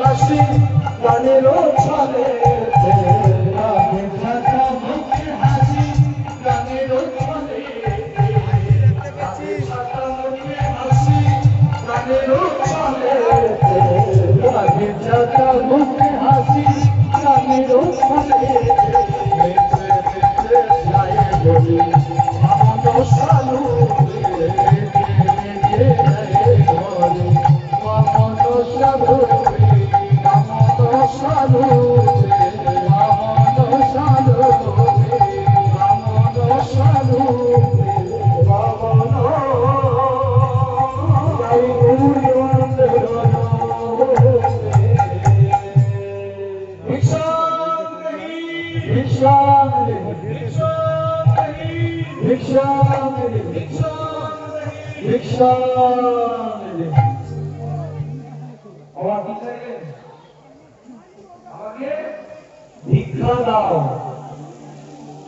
হাসি গানের ছলে মুখে হাসি গানের বেঁচে বেঁচে যায় বলি আমন সালু भिक्षा भिक्षा भिक्षा আমার ভিক্ষা দিলেন? আমাকে ভিক্ষা দাও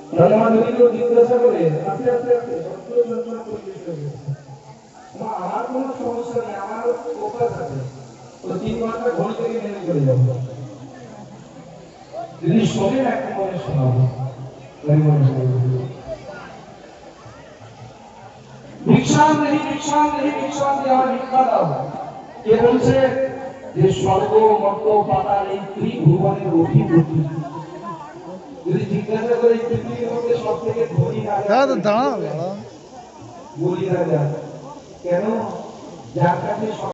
তাহলে আমার যদি কেউ জিজ্ঞাসা করে আস্তে আস্তে আস্তে সত্তর যন্ত্রণা করে দিতে হবে। মা, আমার কোনো সমস্যা নেই আমার ফোকাস আছে তো তিন ঘন্টা ঘড়ি থেকে নেমে চলে যাবো যদি শোনেন একটা মনে শোনাবো তাই মনে শোনাবো ভিক্ষা নেই ভিক্ষা নেই ভিক্ষা দিয়ে আমার ভিক্ষা দাও কে বলছে যে স্বর্গ মর্ত পাতাল এই ত্রিভুবনের অধিপতি যদি জিজ্ঞাসা করে এই পৃথিবীর মধ্যে সব থেকে ধনী রাজা দাঁড়া দাঁড়া বলি রাজা কেন যার কাছে সব